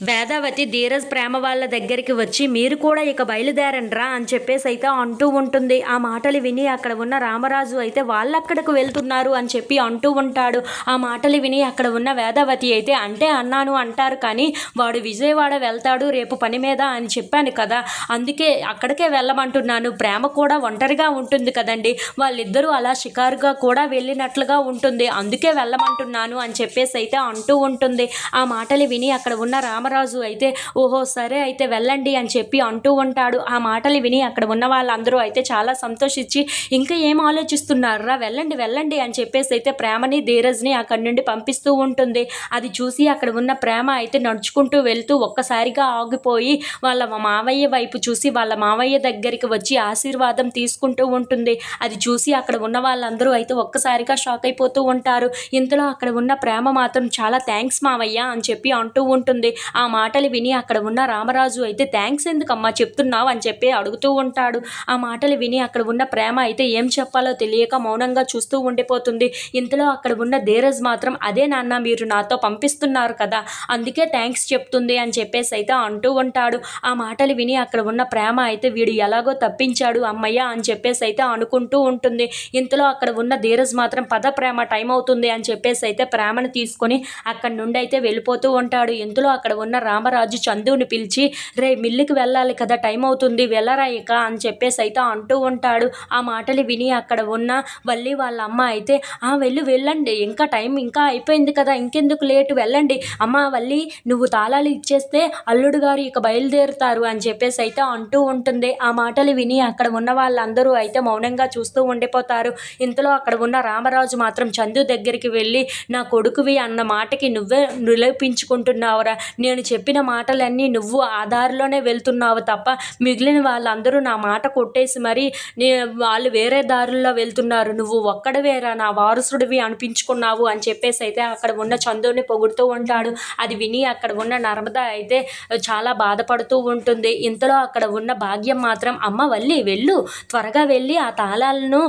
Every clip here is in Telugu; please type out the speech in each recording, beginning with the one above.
వేదావతి ధీరజ్ ప్రేమ వాళ్ళ దగ్గరికి వచ్చి మీరు కూడా ఇక బయలుదేరండ్రా అని చెప్పేసి అయితే అంటూ ఉంటుంది. ఆ మాటలు విని అక్కడ ఉన్న రామరాజు అయితే వాళ్ళక్కడకు వెళ్తున్నారు అని చెప్పి అంటూ ఉంటాడు. ఆ మాటలు విని అక్కడ ఉన్న వేదావతి అయితే అంటే అన్నాను అంటారు. కానీ వాడు విజయవాడ వెళ్తాడు రేపు పని మీద అని చెప్పాను కదా. అందుకే అక్కడికే వెళ్ళమంటున్నాను. ప్రేమ కూడా ఒంటరిగా ఉంటుంది కదండి. వాళ్ళిద్దరూ అలా షికారుగా కూడా వెళ్ళినట్లుగా ఉంటుంది. అందుకే వెళ్ళమంటున్నాను అని చెప్పేసి అయితే అంటూ ఉంటుంది. ఆ మాటలు విని అక్కడ ఉన్న రామ రామరాజు అయితే ఓహో సరే అయితే వెళ్ళండి అని చెప్పి అంటూ ఉంటాడు. ఆ మాటలు విని అక్కడ ఉన్న వాళ్ళందరూ అయితే చాలా సంతోషించి ఇంకా ఏం ఆలోచిస్తున్నారా వెళ్ళండి వెళ్ళండి అని చెప్పేసి అయితే ప్రేమని ధీరజ్ని అక్కడి నుండి పంపిస్తూ ఉంటుంది. అది చూసి అక్కడ ఉన్న ప్రేమ అయితే నడుచుకుంటూ వెళ్తూ ఒక్కసారిగా ఆగిపోయి వాళ్ళ మావయ్య వైపు చూసి వాళ్ళ మావయ్య దగ్గరికి వచ్చి ఆశీర్వాదం తీసుకుంటూ ఉంటుంది. అది చూసి అక్కడ ఉన్న వాళ్ళందరూ అయితే ఒక్కసారిగా షాక్ అయిపోతూ ఉంటారు. ఇంతలో అక్కడ ఉన్న ప్రేమ మాత్రం చాలా థ్యాంక్స్ మావయ్య అని చెప్పి అంటూ ఉంటుంది. ఆ మాటలు విని అక్కడ ఉన్న రామరాజు అయితే థ్యాంక్స్ ఎందుకమ్మా చెప్తున్నావు? అని చెప్పి అడుగుతూ ఉంటాడు. ఆ మాటలు విని అక్కడ ఉన్న ప్రేమ అయితే ఏం చెప్పాలో తెలియక మౌనంగా చూస్తూ ఉండిపోతుంది. ఇంతలో అక్కడ ఉన్న ధీరజ్ మాత్రం అదే నాన్న మీరు నాతో పంపిస్తున్నారు కదా అందుకే థ్యాంక్స్ చెప్తుంది అని చెప్పేసి అయితే అంటూ ఉంటాడు. ఆ మాటలు విని అక్కడ ఉన్న ప్రేమ అయితే వీడు ఎలాగో తప్పించాడు అమ్మయ్య అని చెప్పేసి అయితే అనుకుంటూ ఉంటుంది. ఇంతలో అక్కడ ఉన్న ధీరజ్ మాత్రం పద ప్రేమ టైం అవుతుంది అని చెప్పేసి అయితే ప్రేమను తీసుకొని అక్కడి నుండి అయితే వెళ్ళిపోతూ ఉంటాడు. ఇంతలో అక్కడ ఉన్న ఉన్న రామరాజు చందుని పిలిచి రే మిల్లుకి వెళ్ళాలి కదా టైం అవుతుంది వెళ్ళరా ఇక అని చెప్పేసి అయితే అంటూ ఉంటాడు. ఆ మాటలు విని అక్కడ ఉన్న వల్లి వాళ్ళ అమ్మ అయితే ఆ వెళ్ళి వెళ్ళండి ఇంకా టైం ఇంకా అయిపోయింది కదా ఇంకెందుకు లేటు వెళ్ళండి. అమ్మ వల్లి నువ్వు తాళాలు ఇచ్చేస్తే అల్లుడు గారు ఇక బయలుదేరుతారు అని చెప్పేసి అయితే అంటూ ఉంటుంది. ఆ మాటలు విని అక్కడ ఉన్న వాళ్ళందరూ అయితే మౌనంగా చూస్తూ ఉండిపోతారు. ఇంతలో అక్కడ ఉన్న రామరాజు మాత్రం చందు దగ్గరికి వెళ్ళి నా కొడుకువి అన్న మాటకి నువ్వే నిలపించుకుంటున్నావురా నేను నేను చెప్పిన మాటలన్నీ నువ్వు ఆ దారిలోనే వెళ్తున్నావు తప్ప మిగిలిన వాళ్ళందరూ నా మాట కొట్టేసి మరి నే వాళ్ళు వేరే దారుల్లో వెళ్తున్నారు. నువ్వు ఒక్కడవేరా నా వారసుడివి అనిపించుకున్నావు అని చెప్పేసి అయితే అక్కడ ఉన్న చందుని పొగుడుతూ ఉంటాడు. అది విని అక్కడ ఉన్న నర్మద అయితే చాలా బాధపడుతూ ఉంటుంది. ఇంతలో అక్కడ ఉన్న భాగ్యం మాత్రం అమ్మ వల్లి వెళ్ళు. త్వరగా వెళ్ళి ఆ తాళాలను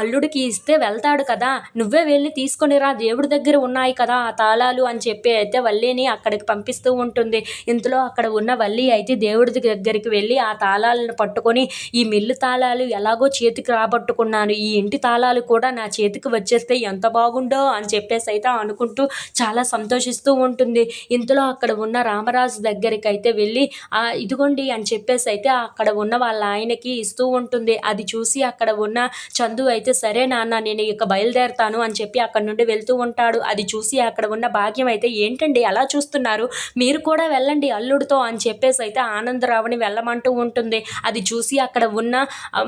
అల్లుడికి ఇస్తే వెళ్తాడు కదా. నువ్వే వెళ్ళి తీసుకొనిరా దేవుడి దగ్గర ఉన్నాయి కదా ఆ తాళాలు అని చెప్పి అయితే వల్లిని అక్కడికి పంపిస్తూ ఉంటుంది ఉంటుంది. ఇంతలో అక్కడ ఉన్న వల్లి అయితే దేవుడి దగ్గరికి వెళ్ళి ఆ తాళాలను పట్టుకొని ఈ మిల్లు తాళాలు ఎలాగో చేతికి రాబట్టుకున్నాను. ఈ ఇంటి తాళాలు కూడా నా చేతికి వచ్చేస్తే ఎంత బాగుండో అని చెప్పేసి అయితే అనుకుంటూ చాలా సంతోషిస్తూ ఉంటుంది. ఇంతలో అక్కడ ఉన్న రామరాజు దగ్గరికి అయితే వెళ్ళి ఆ ఇదిగోండి అని చెప్పేసి అయితే అక్కడ ఉన్న వాళ్ళ ఆయనకి ఇస్తూ ఉంటుంది. అది చూసి అక్కడ ఉన్న చందు అయితే సరే నాన్న నేను ఇక బయలుదేరుతాను అని చెప్పి అక్కడ నుండి వెళ్తూ ఉంటాడు. అది చూసి అక్కడ ఉన్న భాగ్యం అయితే ఏంటండి అలా చూస్తున్నారు? మీరు కూడా వెళ్ళండి అల్లుడితో అని చెప్పేసి అయితే ఆనందరావుని వెళ్ళమంటూ ఉంటుంది. అది చూసి అక్కడ ఉన్న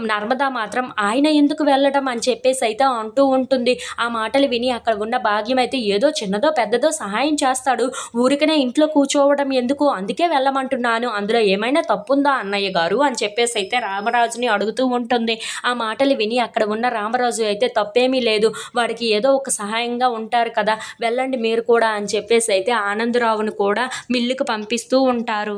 నర్మదా మాత్రం ఆయన ఎందుకు వెళ్ళడం అని చెప్పేసి అయితే అంటూ ఉంటుంది. ఆ మాటలు విని అక్కడ ఉన్న భాగ్యం అయితే ఏదో చిన్నదో పెద్దదో సహాయం చేస్తాడు. ఊరికనే ఇంట్లో కూర్చోవడం ఎందుకు? అందుకే వెళ్ళమంటున్నాను. అందులో ఏమైనా తప్పుందా అన్నయ్య గారు? అని చెప్పేసి అయితే రామరాజుని అడుగుతూ ఉంటుంది. ఆ మాటలు విని అక్కడ ఉన్న రామరాజు అయితే తప్పేమీ లేదు. వాడికి ఏదో ఒక సహాయంగా ఉంటారు కదా వెళ్ళండి మీరు కూడా అని చెప్పేసి అయితే ఆనందరావును కూడా మీ మిల్లుకు పంపిస్తూ ఉంటారు.